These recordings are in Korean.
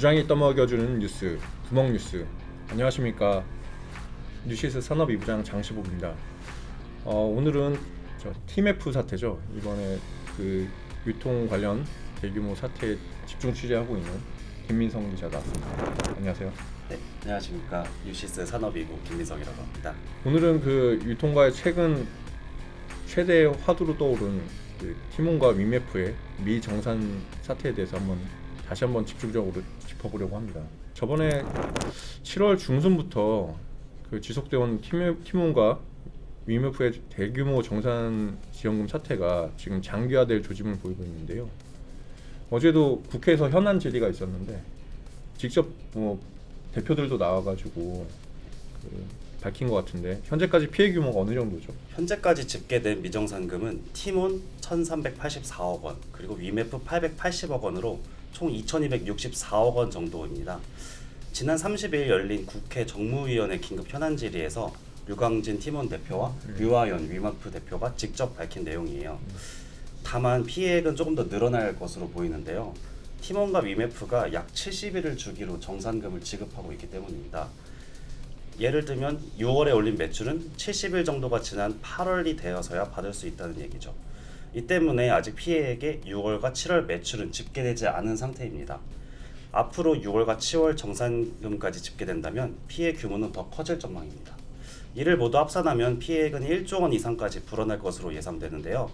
부장이 떠먹여주는 뉴스 구멍 뉴스 안녕하십니까 뉴시스 산업 2부장 장시복입니다. 어, 오늘은 저 TMF 사태죠. 이번에 그 유통 관련 대규모 사태에 집중 취재하고 있는 김민성 기자다. 안녕하세요. 네, 안녕하십니까 유시스 산업이고 김민성이라고 합니다. 오늘은 그 유통가의 최근 최대 화두로 떠오른 그 티몬과 위메프의 미 정산 사태에 대해서 한번 다시 한번 집중적으로 짚어보려고 합니다. 저번에 7월 중순부터 그 티메- 티몬과 위메프의 대규모 정산 지원금 사태가 지금 장기화될 조짐을 보이고 있는데요. 어제도 국회에서 현안 질의가 있었는데 직접 뭐 대표들도 나와가지고 그 밝힌 것 같은데 현재까지 피해 규모가 어느 정도죠? 현재까지 집계된 미정산금은 티몬 1,384억 원, 그리고 위메프 880억 원으로 총 2,264억 원 정도입니다. 지난 30일 열린 국회 정무위원회 긴급 현안 질의에서 류광진 티몬 대표와 류하연 위메프 대표가 직접 밝힌 내용이에요. 다만 피해액은 조금 더 늘어날 것으로 보이는데요. 티몬과 위메프가 약 70일을 주기로 정산금을 지급하고 있기 때문입니다. 예를 들면 6월에 올린 매출은 70일 정도가 지난 8월이 되어서야 받을 수 있다는 얘기죠. 이 때문에 아직 피해액의 6월과 7월 매출은 집계되지 않은 상태입니다. 앞으로 6월과 7월 정산금까지 집계된다면 피해 규모는 더 커질 전망입니다. 이를 모두 합산하면 피해액은 1조 원 이상까지 불어날 것으로 예상되는데요.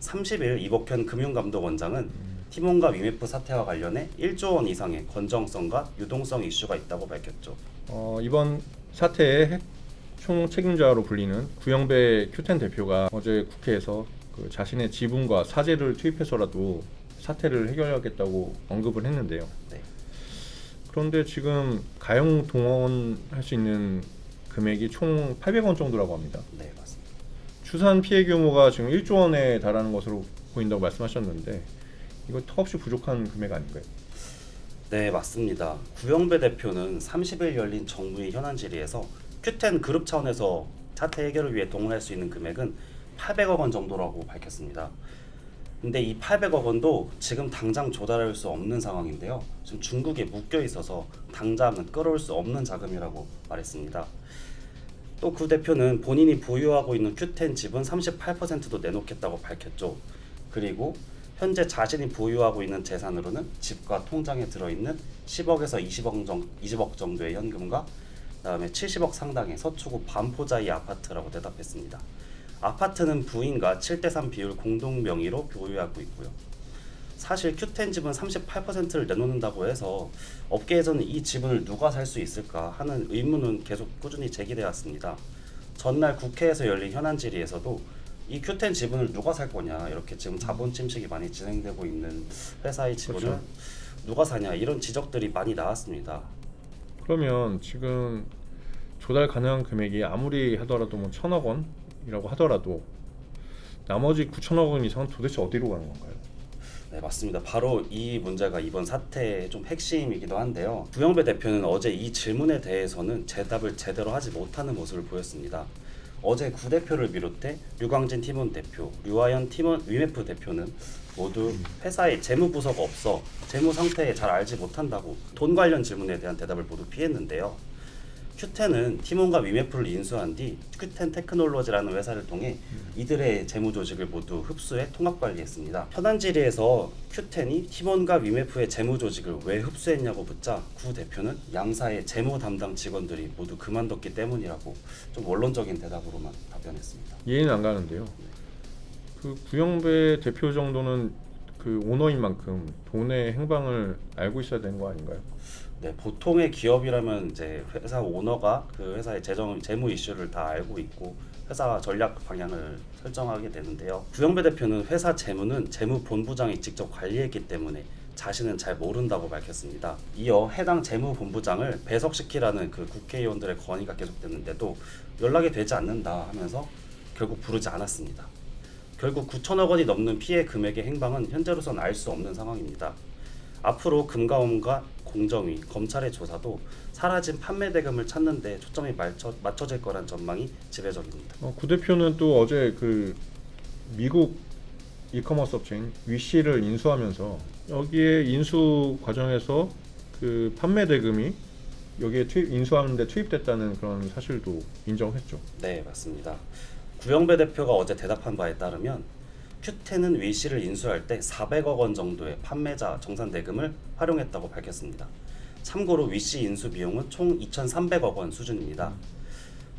30일 이복현 금융감독원장은 티몬과 위메프 사태와 관련해 1조 원 이상의 건정성과 유동성 이슈가 있다고 밝혔죠. 어, 이번 사태의 핵 총 책임자로 불리는 구영배 큐텐 대표가 어제 국회에서 그 자신의 지분과 사재를 투입해서라도 사태를 해결하겠다고 언급을 했는데요. 네. 그런데 지금 가용 동원할 수 있는 금액이 총 800원 정도라고 합니다. 네, 맞습니다. 추산 피해 규모가 지금 1조 원에 달하는 것으로 보인다고 말씀하셨는데 이거 턱없이 부족한 금액 아닌가요? 네, 맞습니다. 구영배 대표는 30일 열린 정부의 현안 질의에서 큐텐 그룹 차원에서 사태 해결을 위해 동원할 수 있는 금액은 800억 원 정도라고 밝혔습니다. 근데 이 800억 원도 지금 당장 조달할 수 없는 상황인데요. 지금 중국에 묶여 있어서 당장은 끌어올 수 없는 자금이라고 말했습니다. 또 구 대표는 본인이 보유하고 있는 큐텐 지분 38%도 내놓겠다고 밝혔죠. 그리고 현재 자신이 보유하고 있는 재산으로는 집과 통장에 들어있는 10억에서 20억, 정, 20억 정도의 현금과 그다음에 70억 상당의 서초구 반포자이 아파트라고 대답했습니다. 아파트는 부인과 7대3 비율 공동 명의로 보유하고 있고요. 사실 큐텐 지분 38%를 내놓는다고 해서 업계에서는 이 지분을 누가 살 수 있을까 하는 의문은 계속 꾸준히 제기되었습니다. 전날 국회에서 열린 현안 질의에서도 이 큐텐 지분을 누가 살 거냐 이렇게 지금 자본 침식이 많이 진행되고 있는 회사의 지분을 그렇죠. 누가 사냐 이런 지적들이 많이 나왔습니다. 그러면 지금 조달 가능한 금액이 아무리 하더라도 뭐 천억 원 이라고 하더라도 나머지 9천억 원 이상은 도대체 어디로 가는 건가요? 네 맞습니다. 바로 이 문제가 이번 사태의 좀 핵심이기도 한데요. 구영배 대표는 어제 이 질문에 대해서는 대답을 제대로 하지 못하는 모습을 보였습니다. 어제 구 대표를 비롯해 류광진 팀원 대표, 류하연 팀원 위메프 대표는 모두 회사에 재무 부서가 없어 재무 상태에 잘 알지 못한다고 돈 관련 질문에 대한 대답을 모두 피했는데요. 큐텐은 팀원과 위메프를 인수한 뒤 큐텐 테크놀로지라는 회사를 통해 이들의 재무 조직을 모두 흡수해 통합 관리했습니다. 현안 질의에서 큐텐이 팀원과 위메프의 재무 조직을 왜 흡수했냐고 묻자 구 대표는 양사의 재무 담당 직원들이 모두 그만뒀기 때문이라고 좀 원론적인 대답으로만 답변했습니다. 이해는 안 가는데요. 그 구영배 대표 정도는 그 오너인 만큼 돈의 행방을 알고 있어야 되는 거 아닌가요? 네, 보통의 기업이라면 이제 회사 오너가 그 회사의 재정 재무 이슈를 다 알고 있고 회사 전략 방향을 설정하게 되는데요. 구영배 대표는 회사 재무는 재무 본부장이 직접 관리했기 때문에 자신은 잘 모른다고 밝혔습니다. 이어 해당 재무 본부장을 배석시키라는 그 국회의원들의 건의가 계속됐는데도 연락이 되지 않는다 하면서 결국 부르지 않았습니다. 결국 9천억 원이 넘는 피해 금액의 행방은 현재로선 알 수 없는 상황입니다. 앞으로 금감원과 공정위, 검찰의 조사도 사라진 판매 대금을 찾는 데 초점이 맞춰, 맞춰질 거란 전망이 지배적입니다. 어, 구 대표는 또 어제 그 미국 이커머스 업체인 위시를 인수하면서 여기에 인수 과정에서 그 판매 대금이 여기에 투입 인수하는데 투입됐다는 그런 사실도 인정했죠. 네, 맞습니다. 구영배 대표가 어제 대답한 바에 따르면 큐텐은 위씨를 인수할 때 400억 원 정도의 판매자 정산 대금을 활용했다고 밝혔습니다. 참고로 위씨 인수 비용은 총 2,300억 원 수준입니다.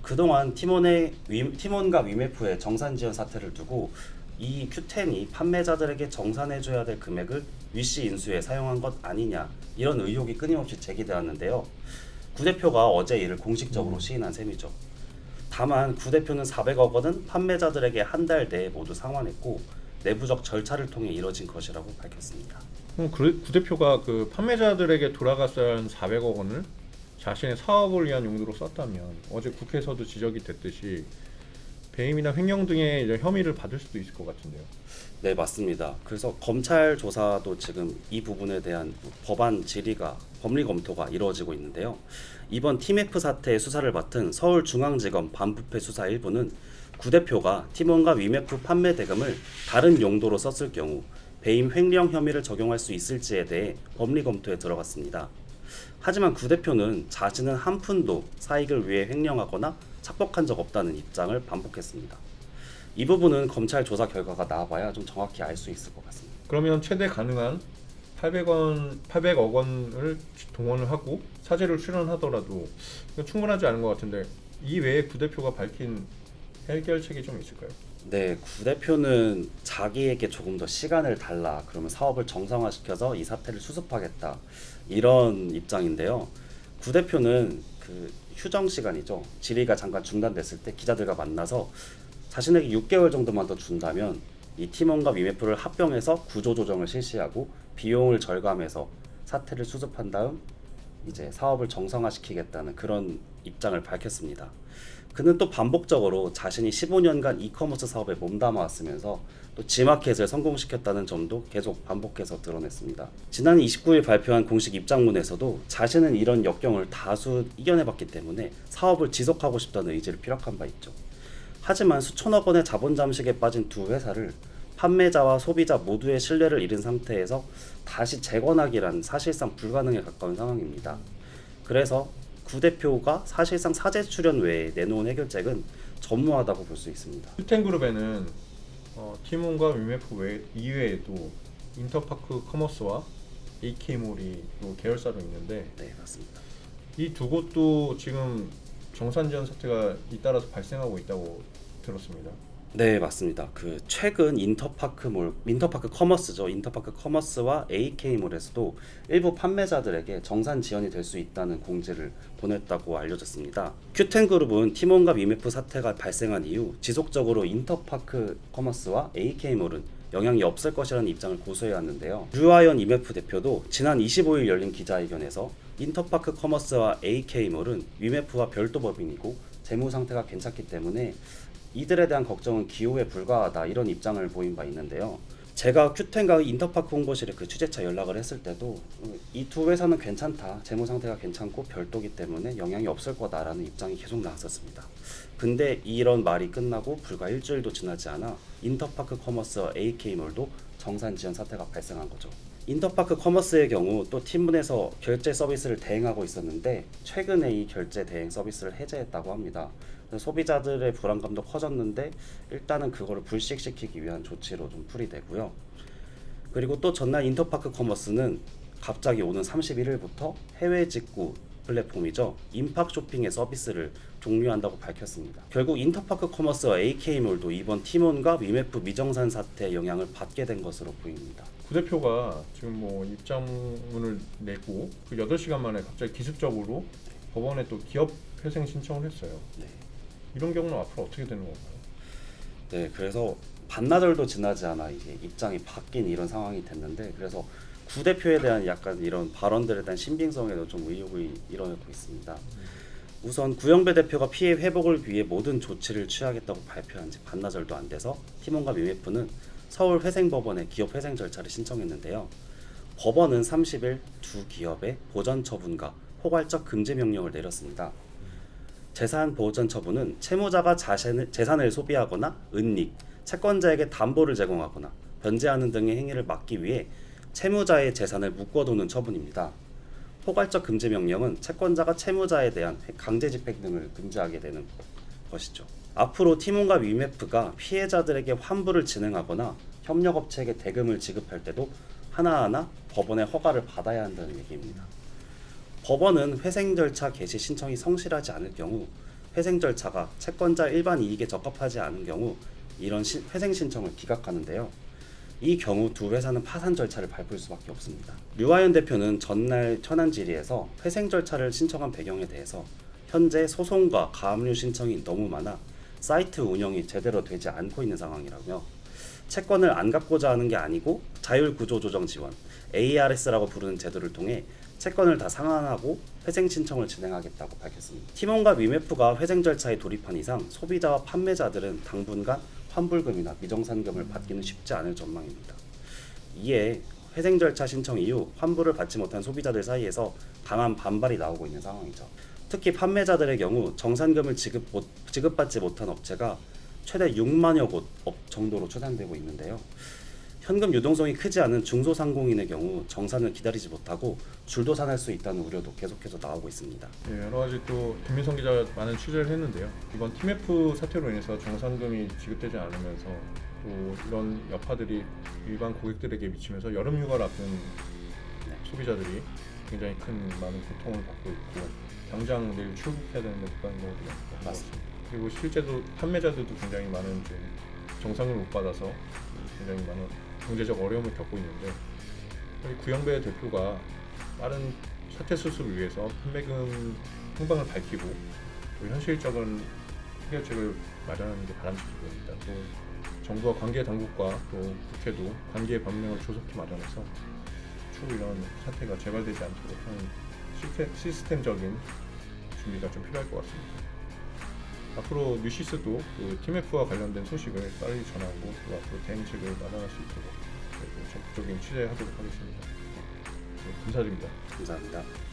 그동안 팀원의 위, 팀원과 위메프의 정산 지원 사태를 두고 이 큐텐이 판매자들에게 정산해줘야 될 금액을 위씨 인수에 사용한 것 아니냐 이런 의혹이 끊임없이 제기되었는데요. 구 대표가 어제 이를 공식적으로 시인한 셈이죠. 다만 구 대표는 400억 원은 판매자들에게 한 달 내에 모두 상환했고 내부적 절차를 통해 이뤄진 것이라고 밝혔습니다. 그럼 그, 구 대표가 그 판매자들에게 돌아갔어야 하는 400억 원을 자신의 사업을 위한 용도로 썼다면 어제 국회에서도 지적이 됐듯이 배임이나 횡령 등의 혐의를 받을 수도 있을 것 같은데요. 네, 맞습니다. 그래서 검찰 조사도 지금 이 부분에 대한 법안 질의가 법리 검토가 이루어지고 있는데요. 이번 팀F 사태의 수사를 맡은 서울중앙지검 반부패 수사 1부는 구 대표가 팀원과 위메프 판매 대금을 다른 용도로 썼을 경우 배임 횡령 혐의를 적용할 수 있을지에 대해 법리 검토에 들어갔습니다. 하지만 구 대표는 자신은 한 푼도 사익을 위해 횡령하거나 착복한 적 없다는 입장을 반복했습니다. 이 부분은 검찰 조사 결과가 나와봐야 좀 정확히 알 수 있을 것 같습니다. 그러면 최대 가능한 800원, 800억 원을 동원을 하고 사죄를 출연하더라도 이건 충분하지 않은 것 같은데 이 외에 구 대표가 밝힌 해결책이 좀 있을까요? 네, 구 대표는 자기에게 조금 더 시간을 달라 그러면 사업을 정상화시켜서 이 사태를 수습하겠다 이런 입장인데요. 구 대표는 그 휴정 시간이죠. 질의가 잠깐 중단됐을 때 기자들과 만나서 자신에게 6개월 정도만 더 준다면 이 팀원과 위메프를 합병해서 구조 조정을 실시하고 비용을 절감해서 사태를 수습한 다음 이제 사업을 정상화시키겠다는 그런 입장을 밝혔습니다. 그는 또 반복적으로 자신이 15년간 이커머스 사업에 몸담아 왔으면서 또 지마켓을 성공시켰다는 점도 계속 반복해서 드러냈습니다. 지난 29일 발표한 공식 입장문에서도 자신은 이런 역경을 다수 이겨내봤기 때문에 사업을 지속하고 싶다는 의지를 피력한 바 있죠. 하지만 수천억 원의 자본 잠식에 빠진 두 회사를 판매자와 소비자 모두의 신뢰를 잃은 상태에서 다시 재건하기란 사실상 불가능에 가까운 상황입니다. 그래서 구 대표가 사실상 사재 출연 외에 내놓은 해결책은 전무하다고 볼 수 있습니다. 슈텐그룹에는 어, 티몬과 위메프 외, 이외에도 인터파크 커머스와 AK몰이 또 계열사로 있는데 네, 맞습니다. 이 두 곳도 지금 정산지원 사태가 잇따라서 발생하고 있다고 들었습니다. 네, 맞습니다. 그 최근 인터파크몰, 인터파크 커머스죠. 인터파크 커머스와 AK몰에서도 일부 판매자들에게 정산 지연이 될 수 있다는 공지를 보냈다고 알려졌습니다. 큐텐그룹은 팀원과 위메프 사태가 발생한 이후 지속적으로 인터파크 커머스와 AK몰은 영향이 없을 것이라는 입장을 고수해 왔는데요. 유아연 이메프 대표도 지난 25일 열린 기자회견에서 인터파크 커머스와 AK몰은 위메프와 별도 법인이고 재무 상태가 괜찮기 때문에 이들에 대한 걱정은 기호에 불과하다 이런 입장을 보인 바 있는데요. 제가 큐텐과 인터파크 홍보실에 그 취재차 연락을 했을 때도 이 두 회사는 괜찮다, 재무 상태가 괜찮고 별도기 때문에 영향이 없을 거다라는 입장이 계속 나왔었습니다. 근데 이런 말이 끝나고 불과 일주일도 지나지 않아 인터파크 커머스와 AK몰도 정산 지연 사태가 발생한 거죠. 인터파크 커머스의 경우 또 팀문에서 결제 서비스를 대행하고 있었는데 최근에 이 결제 대행 서비스를 해제했다고 합니다. 그래서 소비자들의 불안감도 커졌는데 일단은 그거를 불식시키기 위한 조치로 좀 풀이되고요. 그리고 또 전날 인터파크 커머스는 갑자기 오는 31일부터 해외 직구 플랫폼이죠. 임팍 쇼핑의 서비스를 종료한다고 밝혔습니다. 결국 인터파크 커머스와 AK몰도 이번 팀원과 위메프 미정산 사태의 영향을 받게 된 것으로 보입니다. 구 대표가 지금 뭐 입장문을 내고 그 8시간 만에 갑자기 기습적으로 법원에 또 기업 회생 신청을 했어요. 네. 이런 경우는 앞으로 어떻게 되는 건가요? 네, 그래서 반나절도 지나지 않아 이게 입장이 바뀐 이런 상황이 됐는데 그래서 구 대표에 대한 약간 이런 발언들에 대한 신빙성에도 좀 의혹이 일어나고 있습니다. 우선 구영배 대표가 피해 회복을 위해 모든 조치를 취하겠다고 발표한 지 반나절도 안 돼서 팀원과 위메프는 서울 회생법원에 기업 회생 절차를 신청했는데요. 법원은 30일 두 기업의 보전 처분과 포괄적 금지 명령을 내렸습니다. 재산 보전 처분은 채무자가 자신의 재산을 소비하거나 은닉, 채권자에게 담보를 제공하거나 변제하는 등의 행위를 막기 위해 채무자의 재산을 묶어두는 처분입니다. 포괄적 금지 명령은 채권자가 채무자에 대한 강제 집행 등을 금지하게 되는 것이죠. 앞으로 티몬과 위메프가 피해자들에게 환불을 진행하거나 협력업체에게 대금을 지급할 때도 하나하나 법원의 허가를 받아야 한다는 얘기입니다. 법원은 회생 절차 개시 신청이 성실하지 않을 경우 회생 절차가 채권자 일반 이익에 적합하지 않은 경우 이런 시- 회생 신청을 기각하는데요. 이 경우 두 회사는 파산 절차를 밟을 수밖에 없습니다. 류하연 대표는 전날 천안 질의에서 회생 절차를 신청한 배경에 대해서 현재 소송과 가압류 신청이 너무 많아 사이트 운영이 제대로 되지 않고 있는 상황이라며 채권을 안 갚고자 하는 게 아니고 자율 구조 조정 지원 ARS라고 부르는 제도를 통해 채권을 다 상환하고 회생 신청을 진행하겠다고 밝혔습니다. 티몬과 위메프가 회생 절차에 돌입한 이상 소비자와 판매자들은 당분간 환불금이나 미정산금을 받기는 쉽지 않을 전망입니다. 이에 회생 절차 신청 이후 환불을 받지 못한 소비자들 사이에서 강한 반발이 나오고 있는 상황이죠. 특히 판매자들의 경우 정산금을 지급 못, 지급받지 못한 업체가 최대 6만여 곳업 정도로 추산되고 있는데요. 현금 유동성이 크지 않은 중소상공인의 경우 정산을 기다리지 못하고 줄도산할 수 있다는 우려도 계속해서 나오고 있습니다. 예, 여러 가지 또 김민성 기자 많은 취재를 했는데요. 이번 TMF 사태로 인해서 정산금이 지급되지 않으면서 또 이런 여파들이 일반 고객들에게 미치면서 여름 휴가를 앞둔 네. 소비자들이 굉장히 큰 많은 고통을 받고 있고 당장 내일 출국해야 되는데 못 가는 경우도 많고 맞습니다. 그리고 실제로 판매자들도 굉장히 많은 좀 정상을 못 받아서 굉장히 많은 경제적 어려움을 겪고 있는데 구영배 대표가 빠른 사태 수습을 위해서 판매금 행방을 밝히고 또 현실적인 해결책을 마련하는 게 바람직합니다. 또 정부와 관계 당국과 또 국회도 관계 법령을 조속히 마련해서 추후 이런 사태가 재발되지 않도록 하는 시스템, 시스템적인 준비가 좀 필요할 것 같습니다. 앞으로 뉴시스도 그 TMF와 관련된 소식을 빨리 전하고 또 앞으로 대응책을 마련할 수 있도록 적극적인 취재하도록 하겠습니다. 네, 감사드립니다. 감사합니다.